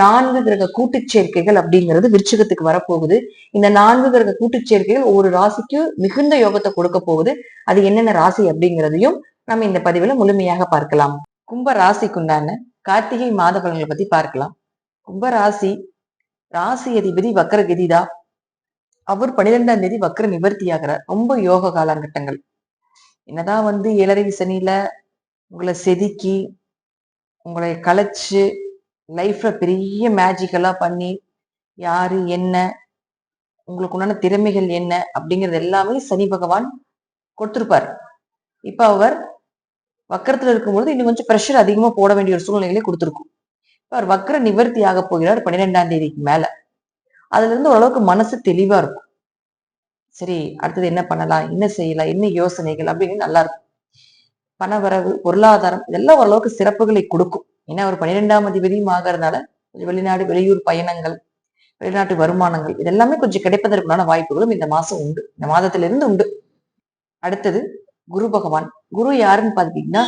நான்கு கிரக கூட்டுச் சேர்க்கைகள் அப்படிங்கிறது விருச்சிகத்துக்கு வரப்போகுது. இந்த நான்கு கிரக கூட்டுச் சேர்க்கைகள் ஒரு ராசிக்கு மிகுந்த யோகத்தை கொடுக்க போகுது. அது என்னென்ன ராசி அப்படிங்கிறதையும் நம்ம இந்த பதிவுல முழுமையாக பார்க்கலாம். கும்ப ராசிக்குண்டான கார்த்திகை மாத பலன்களை பத்தி பார்க்கலாம். கும்ப ராசி ராசி அதிபதி வக்கர அவர் பன்னிரெண்டாம் தேதி வக்கர நிவர்த்தியாகிறார். ரொம்ப யோக காலகட்டங்கள். என்னதான் வந்து ஏழரை சனியில உங்களை செதுக்கி உங்களை கலைச்சு லைஃப்ல பெரிய மேஜிக்கலா பண்ணி யாரு என்ன உங்களுக்கு உண்டான திறமைகள் என்ன அப்படிங்கிறது எல்லாமே சனி பகவான் கொடுத்திருப்பார். இப்ப அவர் வக்கரத்துல இருக்கும்பொழுது இன்னும் கொஞ்சம் ப்ரெஷர் அதிகமா போட வேண்டிய ஒரு சூழ்நிலைகளை கொடுத்துருக்கும். இப்ப அவர் வக்கர நிவர்த்தி ஆக போகிறார் பன்னிரெண்டாம் தேதிக்கு மேல. அதுல இருந்து ஓரளவுக்கு மனசு தெளிவா இருக்கும். சரி அடுத்தது என்ன பண்ணலாம் என்ன செய்யலாம் என்ன யோசனைகள் அப்படின்னு நல்லா இருக்கும். பணவரவு பொருளாதாரம் இதெல்லாம் ஓரளவுக்கு சிறப்புகளை கொடுக்கும். ஏன்னா ஒரு பன்னிரெண்டாம் அதிபதியும் ஆகிறதுனால கொஞ்சம் வெளிநாடு வெளியூர் பயணங்கள் வெளிநாட்டு வருமானங்கள் இதெல்லாமே கொஞ்சம் கிடைப்பதற்குண்டான வாய்ப்புகளும் இந்த மாசம் உண்டு. இந்த மாதத்திலிருந்து உண்டு. அடுத்தது குரு பகவான். குரு யாருன்னு பாத்தீங்கன்னா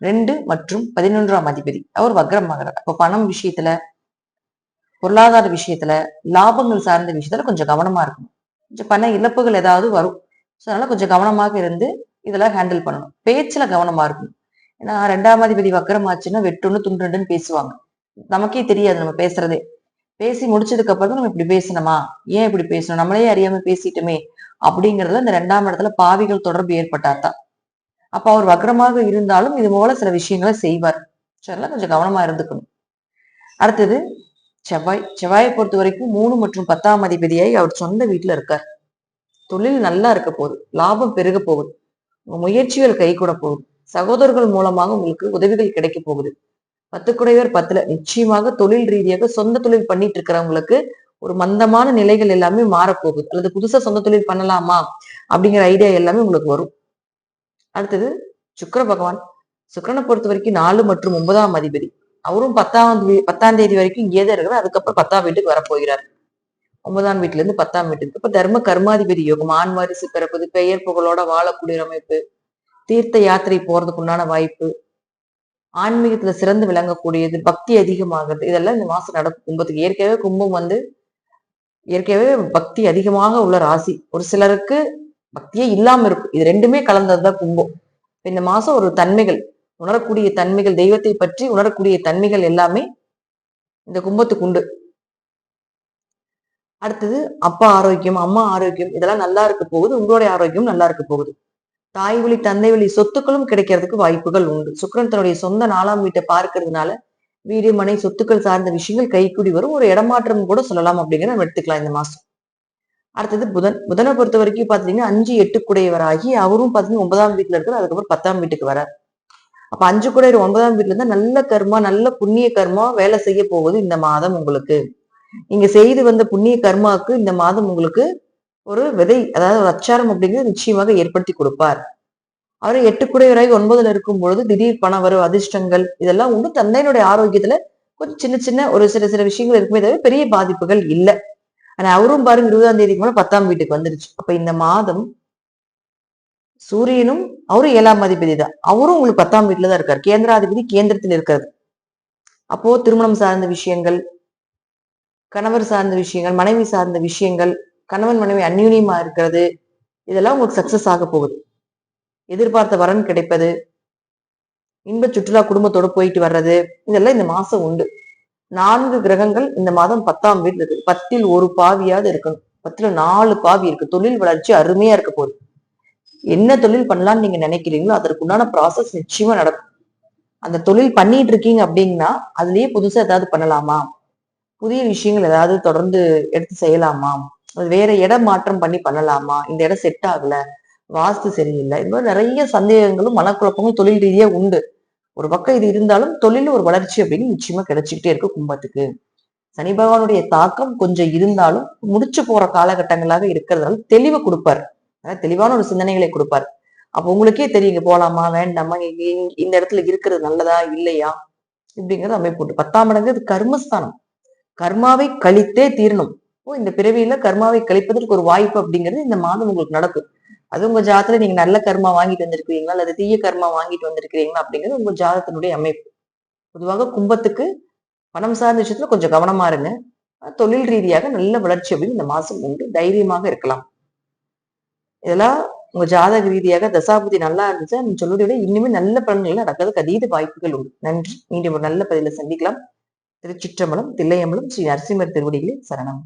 ரெண்டு மற்றும் பதினொன்றாம் அதிபதி. அவர் வக்ரம் ஆகிறார். அப்போ பணம் விஷயத்துல பொருளாதார விஷயத்துல லாபங்கள் சார்ந்த விஷயத்துல கொஞ்சம் கவனமா இருக்கணும். கொஞ்சம் பண இழப்புகள் ஏதாவது வரும். ஸோ அதனால கொஞ்சம் கவனமாக இருந்து இதெல்லாம் ஹேண்டில் பண்ணணும். பேச்சுல கவனமா இருக்கணும். ஏன்னா ரெண்டாம் அதிபதி வக்கரம் ஆச்சுன்னா வெட்டொன்னு துண்டுன்னு பேசுவாங்க. நமக்கே தெரியாது நம்ம பேசுறதே. பேசி முடிச்சதுக்கு அப்புறம் நம்ம இப்படி பேசணுமா? ஏன் இப்படி பேசணும்? நம்மளே அறியாம பேசிட்டோமே அப்படிங்கறதுல இந்த ரெண்டாம் இடத்துல பாவிகள் தொடர்பு ஏற்பட்டாதான். அப்ப அவர் வக்கரமாக இருந்தாலும் இது போல சில விஷயங்களை செய்வார். சரிங்களா கொஞ்சம் கவனமா இருந்துக்கணும். அடுத்தது செவ்வாய். செவ்வாயை பொறுத்த வரைக்கும் மூணு மற்றும் பத்தாம் அதிபதியாய் அவர் சொந்த வீட்டுல இருக்கார். தொழில் நல்லா இருக்க போகுது. லாபம் பெருக போகுது. முயற்சிகள் கை கூட போகுது. சகோதரர்கள் மூலமாக உங்களுக்கு உதவிகள் கிடைக்க போகுது. பத்து குடைவர் பத்துல நிச்சயமாக தொழில் ரீதியாக சொந்த தொழில் பண்ணிட்டு இருக்கிறவங்களுக்கு ஒரு மந்தமான நிலைகள் எல்லாமே மாறப்போகுது. அல்லது புதுசா சொந்த தொழில் பண்ணலாமா அப்படிங்கிற ஐடியா எல்லாமே உங்களுக்கு வரும். அடுத்தது சுக்கர பகவான். சுக்கிரனை பொறுத்த வரைக்கும் நாலு மற்றும் ஒன்பதாம் அதிபதி. அவரும் பத்தாம் தேதி பத்தாம் தேதி வரைக்கும் ஏதா இருக்கிறார் அதுக்கப்புறம் பத்தாம் வீட்டுக்கு வரப்போகிறார். ஒன்பதாம் வீட்டுல இருந்து பத்தாம் வீட்டுக்கு. இப்ப தர்ம கர்மாதிபதி யோகம். ஆண் வாரிசு பிறப்பது பெயர் புகழோட வாழக்கூடிய அமைப்பு. தீர்த்த யாத்திரை போறதுக்கு உண்டான வாய்ப்பு ஆன்மீகத்துல சிறந்து விளங்கக்கூடியது பக்தி அதிகமாகிறது இதெல்லாம் இந்த மாசம் நடக்கும் கும்பத்துக்கு ஏற்கனவே கும்பம் வந்து ஏற்கனவே பக்தி அதிகமாக உள்ள ராசி. ஒரு சிலருக்கு பக்தியே இல்லாம இருக்கும் இது ரெண்டுமே கலந்ததுதான் கும்பம். இந்த மாசம் ஒரு தன்மைகள் உணரக்கூடிய தன்மைகள் தெய்வத்தை பற்றி உணரக்கூடிய தன்மைகள் எல்லாமே இந்த கும்பத்துக்கு உண்டு. அடுத்தது அப்பா ஆரோக்கியம் அம்மா ஆரோக்கியம் இதெல்லாம் நல்லா இருக்க போகுது உங்களுடைய ஆரோக்கியம் நல்லா இருக்க போகுது. தாய் வழி தந்தை வழி சொத்துக்களும் கிடைக்கிறதுக்கு வாய்ப்புகள் உண்டு. சுக்கிரன் தன்னுடைய சொந்த நாலாம் வீட்டை பார்க்கறதுனால வீடு மனை சொத்துக்கள் சார்ந்த விஷயங்கள் கைக்குடி வரும். ஒரு இடமாற்றம் கூட சொல்லலாம் அப்படிங்கிற நம்ம எடுத்துக்கலாம் இந்த மாசம். அடுத்தது புதன். புதனை பொறுத்த வரைக்கும் பாத்தீங்கன்னா அஞ்சு எட்டு குடையவராகி அவரும் பாத்தீங்கன்னா ஒன்பதாம் வீட்டுல இருக்கிற அதுக்கப்புறம் பத்தாம் வீட்டுக்கு வரார். அப்ப அஞ்சு குடையர் ஒன்பதாம் வீட்டுல இருந்தா நல்ல கர்மா நல்ல புண்ணிய கர்மா வேலை செய்ய போகுது இந்த மாதம் உங்களுக்கு. நீங்க செய்து வந்த புண்ணிய கர்மாவுக்கு இந்த மாதம் உங்களுக்கு ஒரு விதை அதாவது அச்சாரம் அப்படிங்கிறது நிச்சயமாக ஏற்படுத்தி கொடுப்பார். அவர் எட்டு குடையவராகி ஒன்பதுல இருக்கும் பொழுது திடீர் பண வரும் அதிர்ஷ்டங்கள் இதெல்லாம் உண்டு. தந்தையினுடைய ஆரோக்கியத்துல கொஞ்சம் சின்ன சின்ன ஒரு சில சில விஷயங்கள் இருக்குமே தவிர பெரிய பாதிப்புகள் இல்லை. ஆனா அவரும் பாருங்க இருபதாம் தேதிக்கு மேல பத்தாம் வீட்டுக்கு வந்துருச்சு. அப்ப இந்த மாதம் சூரியனும் அவரும் ஏழாம் அதிபதி தான். அவரும் உங்களுக்கு பத்தாம் வீட்டுல தான் இருக்காரு. கேந்திராதிபதி கேந்திரத்தில் இருக்காரு. அப்போ திருமணம் சார்ந்த விஷயங்கள் கணவர் சார்ந்த விஷயங்கள் மனைவி சார்ந்த விஷயங்கள் கணவன் மனைவி அந்யூன்யமா இருக்கிறது இதெல்லாம் உங்களுக்கு சக்சஸ் ஆக போகுது. எதிர்பார்த்த வரன் கிடைப்பது இன்ப சுற்றுலா குடும்பத்தோட போயிட்டு வர்றது இதெல்லாம் இந்த மாசம் உண்டு. நான்கு கிரகங்கள் இந்த மாதம் பத்தாம் வீட்டில் இருக்கு. பத்தில் ஒரு பாவியாவது இருக்கணும். பத்துல நாலு பாவி இருக்கு. தொழில் வளர்ச்சி அருமையா இருக்க போகுது. என்ன தொழில் பண்ணலாம்னு நீங்க நினைக்கிறீங்களோ அதற்கு உண்டான ப்ராசஸ் நிச்சயமா நடக்கும். அந்த தொழில் பண்ணிட்டு இருக்கீங்க அப்படின்னா அதுலயே புதுசா ஏதாவது பண்ணலாமா? புதிய விஷயங்கள் ஏதாவது தொடர்ந்து எடுத்து செய்யலாமா? வேற இடம் மாற்றம் பண்ணி பண்ணலாமா? இந்த இடம் செட் ஆகல வாஸ்து சரியில்லை. இது மாதிரி நிறைய சந்தேகங்களும் மனக்குழப்பங்களும் தொழில் ரீதியா உண்டு. ஒரு பக்கம் இது இருந்தாலும் தொழில் ஒரு வளர்ச்சி அப்படின்னு நிச்சயமா கிடைச்சிக்கிட்டே இருக்கு கும்பத்துக்கு சனி பகவானுடைய தாக்கம் கொஞ்சம் இருந்தாலும் முடிச்சு போற காலகட்டங்களாக இருக்கிறதால தெளிவு கொடுப்பார். அதாவது தெளிவான ஒரு சிந்தனைகளை கொடுப்பார். அப்ப உங்களுக்கே தெரியுங்க போலாமா வேண்டாமா இங்க இந்த இடத்துல இருக்கிறது நல்லதா இல்லையா? இப்படிங்கிறது அமைப்பு உண்டு. பத்தாம் மடங்கு இது கர்மஸ்தானம். கர்மாவை கழித்தே தீரணும். இந்த பிறவியில கர்மாவை கழிப்பதற்கு ஒரு வாய்ப்பு அப்படிங்கிறது இந்த மாதம் உங்களுக்கு நடக்கும். அது உங்க ஜாதத்துல நீங்க நல்ல கர்மா வாங்கிட்டு வந்திருக்கிறீங்களா? அல்லது தீய கர்மா வாங்கிட்டு வந்திருக்கிறீங்களா? அப்படிங்கிறது உங்க ஜாதகத்தினுடைய அமைப்பு. பொதுவாக கும்பத்துக்கு பணம் சார்ந்த விஷயத்துல கொஞ்சம் கவனமா இருங்க. தொழில் ரீதியாக நல்ல வளர்ச்சி அப்படின்னு இந்த மாசம் உண்டு. தைரியமாக இருக்கலாம். இதெல்லாம் உங்க ஜாதக ரீதியாக தசாபுதி நல்லா இருந்துச்சு? நீங்க சொல்வதை விட இன்னுமே நல்ல பலன்கள் நடக்கிறதுக்கு அதீத வாய்ப்புகள் உண்டு. நன்றி. மீண்டும் ஒரு நல்ல பதில சந்திக்கலாம். திருச்சிற்றம்பலம் தில்லையம்பலம் ஸ்ரீ நரசிம்மர் திருவடிகளில் சரணம்.